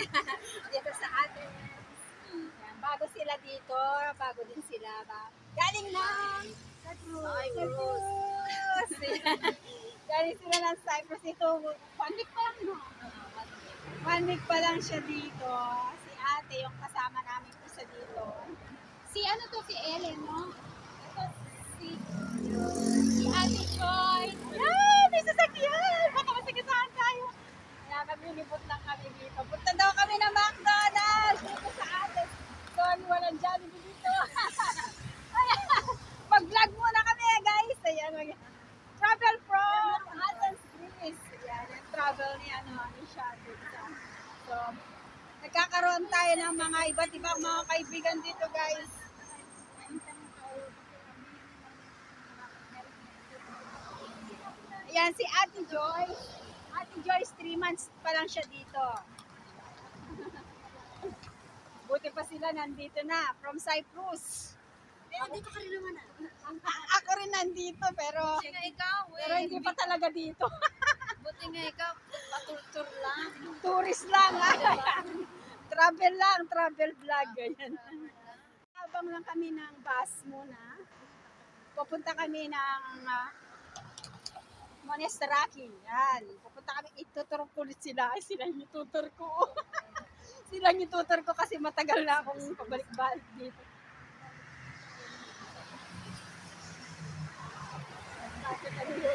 dito sa atin. Yan, bago sila dito, bago din sila. Ba? Galing ng Cyprus. Cyprus. Galing sila ng Cyprus. Ito, one week pa lang, no? One week pa lang siya dito. Si ate, yung kasama namin isa dito. Si ano to, si Ellen, no? Ito, si, si Ate Joy. Yan! May sasakyan! Baka masagasaan tayo. Kaya maglilipot lang kami dito. Punta daw kami ng McDonald's dito sa atin. Sorry, walang Jollibee dito. Ayan. Mag-vlog muna kami, guys. Ayan, mag travel from Athens, Greece. Ayan, yung travel ni, ano, ni Shadi. So, nagkakaroon tayo ng mga iba't ibang mga kaibigan dito, guys. Ayan, si Ate Joy. Ate Joyce, 3 months pa lang siya dito. Buti pa sila nandito na, from Cyprus. Eh, dito ka rin naman ah. Ako rin nandito, pero, Buti nga ikaw eh. pero hindi pa talaga dito. Buti nga ikaw, patur-tur lang. Tourist lang. ah. travel lang, travel vlog. Ganyan. Habang lang kami ng bus muna. Pupunta kami ng uh, Monasteraki. Yan. Pupunta kami, itutur ko sila. Ay, sila yung tutor ko. sila yung tutor ko kasi matagal na akong pabalik-balik dito. Ano?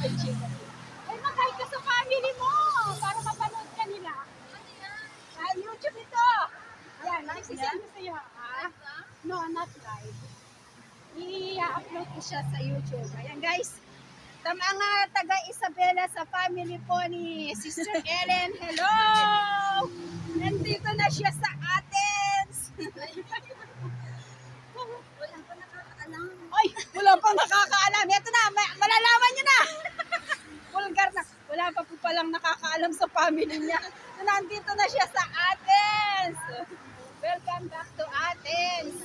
Ay, chica. Ay, mag-hi ka sa family mo para mapanood ka nila. Sa YouTube ito. Yan, nagsisend ko sa'yo. Ha? No, not live. I-upload ko siya sa YouTube. Ayan, guys. Sa mga taga Isabela sa family po ni Sister Ellen. Hello! Nandito na siya sa Athens. Wala pa nakakaalam. Ay, wala pang nakakaalam. Ito na, ma- malalaman nyo na. Vulgar na. Wala pa po palang nakakaalam sa family niya. Nandito na siya sa Athens. Welcome back to Athens.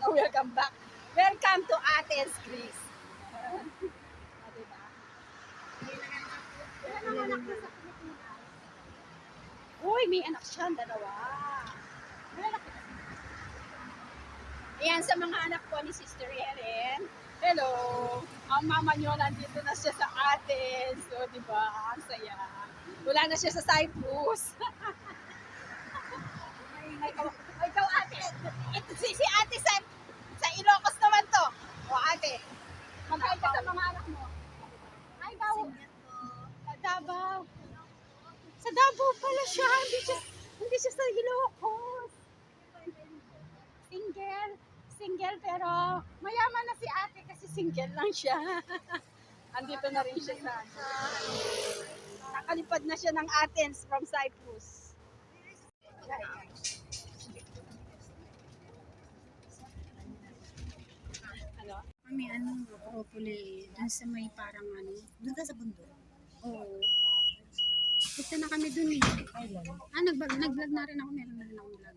Welcome back. Welcome to Athens, Greece. Uy, may anak siya, dalawa. Ayan sa mga anak po ni Sister Helen. Hello! Ang mama nyo nandito na siya sa Athens. So, di ba? Ang saya. Wala na siya sa Cyprus. ay, ikaw, ikaw ate. Ito, si, si ate sa, sa Ilocos naman to. O ate, mag ka sa mga anak mo. Ay, Davao. Sa Davao. Sa Davao pala siya. Hindi siya, hindi siya sa Ilocos single, single pero mayaman na si ate kasi single lang siya. Andito na rin siya sa Nakalipad na siya ng Athens from Cyprus. Ano? Kami ano, Opole, dun sa may parang ano, Doon ka sa bundok. oo. Punta na kami dun eh. Ah, nag-vlog, nag-vlog na rin ako, meron na rin akong vlog.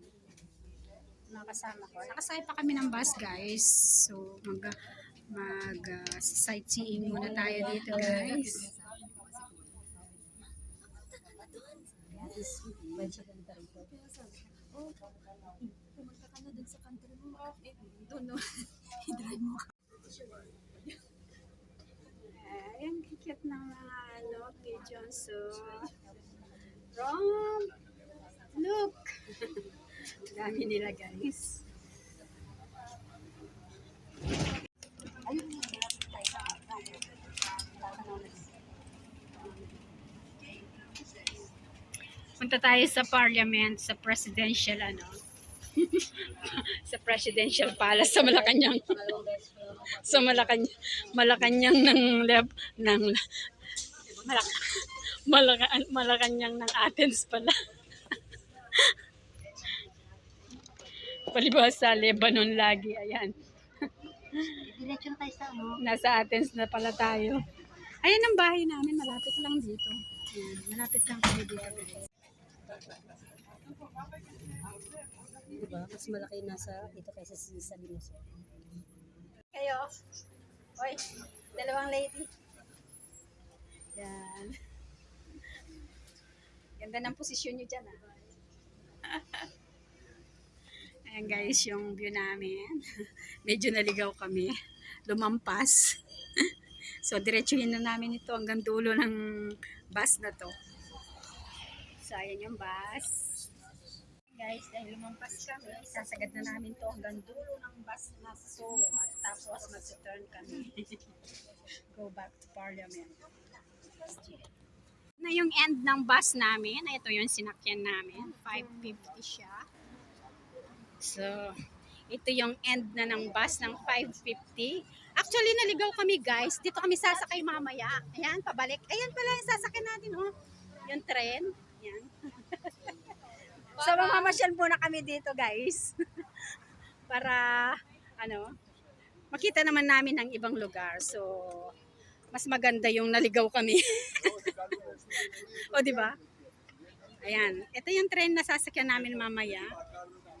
Nakasama ko. Nakasaya pa kami ng bus guys. So, mag, mag uh, sightseeing muna tayo dito guys. Pumunta ka na doon sa country. Ayan, kikit ng mga ano, pigeons. So, from, look! Dami nila guys. Punta tayo sa parliament, sa presidential ano. sa presidential palace sa Malacanang. sa Malacanang, Malacanang ng lab ng Malak Malacanang ng Athens pala. Palibas sa Lebanon lagi, ayan. Diretso na tayo sa ano. Nasa Athens na pala tayo. Ayan ang bahay namin, malapit lang dito. Ayan, malapit lang kami dito. Diba? Mas malaki nasa ito kaysa sa sa Linos. Kayo? Oy, dalawang lady. Yan. Ganda ng posisyon nyo dyan, ah. Ayan guys, yung view namin. Medyo naligaw kami. Lumampas. so, diretsuhin na namin ito hanggang dulo ng bus na to. So, ayan yung bus. Guys, dahil lumampas kami, sasagad na namin to hanggang dulo ng bus na so. At tapos, mag-turn kami. Go back to Parliament. Na yung end ng bus namin. Ito yung sinakyan namin. 550 siya. So, ito yung end na ng bus ng 550. Actually, naligaw kami guys. Dito kami sasakay mamaya. Ayan, pabalik. Ayan pala yung sasakyan natin, oh. Yung tren. Ayan. so, mamamasyal muna kami dito guys. Para, ano, makita naman namin ang ibang lugar. So, mas maganda yung naligaw kami. o, di ba? Ayan. Ito yung tren na sasakyan namin mamaya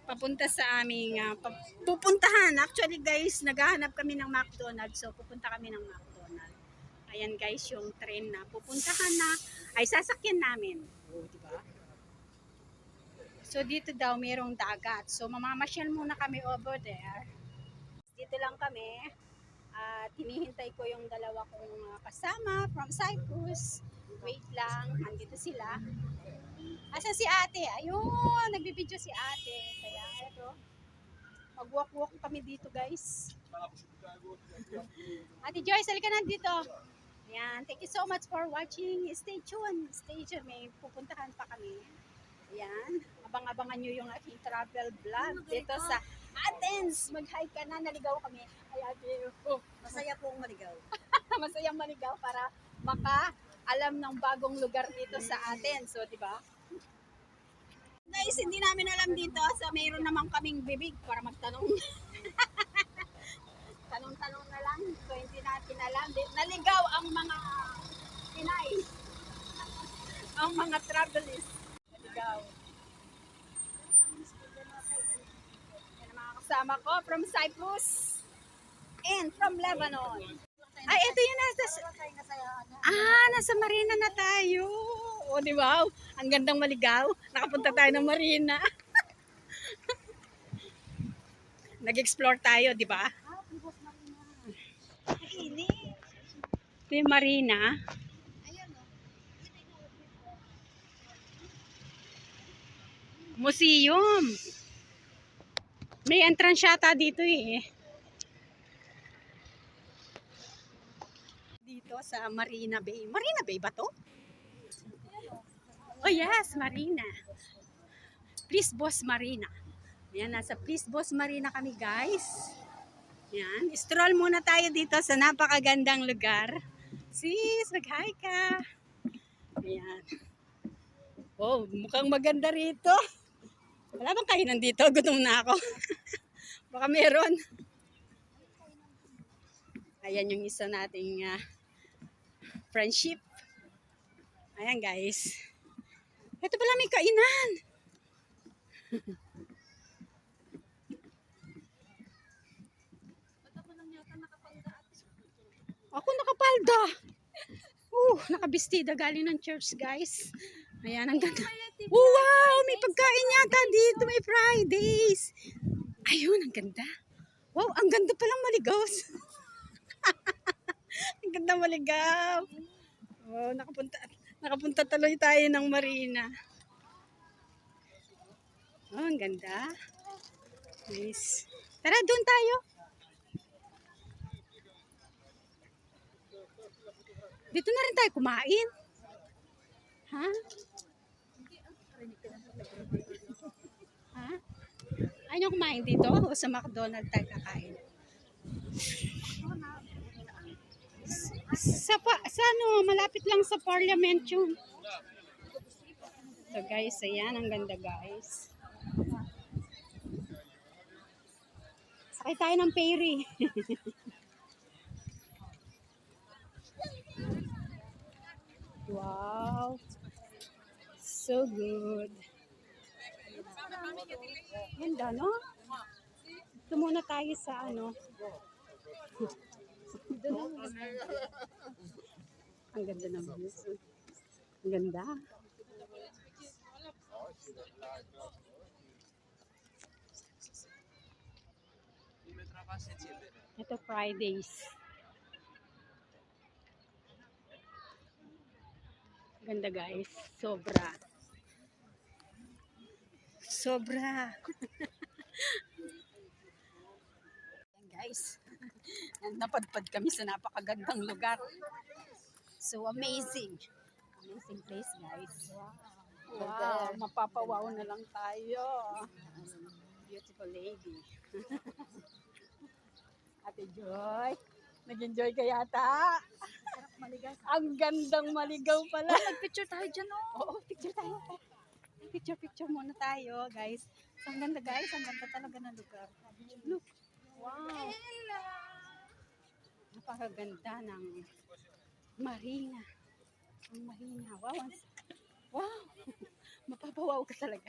papunta sa aming pa- pupuntahan. Actually guys, naghahanap kami ng McDonald's. So pupunta kami ng McDonald's. Ayan guys, yung train na pupuntahan na ay sasakyan namin. Oh, di ba? So dito daw mayroong dagat. So mamamasyal muna kami over there. Dito lang kami. At hinihintay ko yung dalawa kong ah, kasama from Cyprus. Wait lang, andito sila. Asa si ate? Ayun, nagbibideo si ate. Ito, mag-walk-walk kami dito guys. Ate Joyce, halika na dito. Ayan, thank you so much for watching. Stay tuned. Stay tuned. May pupuntahan pa kami. Ayan, abang-abangan nyo yung aking travel vlog dito sa Athens. Mag-hi ka na, naligaw kami. Ay, ate, oh, Masaya pong maligaw. masayang maligaw para maka alam ng bagong lugar dito sa Athens. So, di ba? Guys, hindi namin alam dito. So, mayroon naman kaming bibig para magtanong. Tanong-tanong na lang. So, hindi natin alam. Naligaw ang mga Pinay. ang mga travelers. Naligaw. Yan ang mga kasama ko from Cyprus and from Lebanon. Ay, ito yung nasa... Ah, nasa marina na tayo. O, di ba? Ang gandang maligaw. Nakapunta tayo ng marina. Nag-explore tayo, di ba? Ito yung marina. Museum. May entrance yata dito eh. Dito sa Marina Bay. Marina Bay ba to? Oh yes, Marina. Please Boss Marina. Yan, nasa Please Boss Marina kami guys. Yan, stroll muna tayo dito sa napakagandang lugar. Sis, mag-hi ka. Ayan. Oh, mukhang maganda rito. Wala bang kainan dito? Gutom na ako. Baka meron. Ayan yung isa nating ah, friendship. Ayan guys. Ito pala may kainan. Ako nakapalda. Uh, nakabistida galing ng church guys. Ayan, ang ganda. Oh, wow, may pagkain yata dito. May Fridays. Ayun, ang ganda. Wow, ang ganda palang maligaw. ang ganda maligaw. Oh, nakapunta, nakapunta tuloy tayo ng marina. Oh, ang ganda. Nice. Tara, doon tayo. Dito na rin tayo kumain. Ha? Ha? Ayaw kumain dito o sa McDonald's tayo kakain? Sa, sa ano, malapit lang sa Parliament yun. So guys, ayan, ang ganda guys. Sakay tayo ng ferry. wow. So good. Ganda, no? Ito muna tayo sa ano. Doon. Ang ganda oh. Ang ganda. Ito Fridays. Ganda guys. Sobra. Sobra. Guys. Napadpad kami sa napakagandang lugar. So amazing. Amazing place guys. Wow. Mapapawaw na lang tayo. Beautiful lady. Ate Joy, nag-enjoy ka yata. Ang gandang maligaw pala. Picture tayo dyan, oh. Oo, picture tayo. Picture, picture muna tayo, guys. Ang ganda, guys. Ang ganda talaga ng lugar. Look. Wow. Napakaganda ng marina. Ang marina. Wow. Wow. Mapapawaw ka talaga.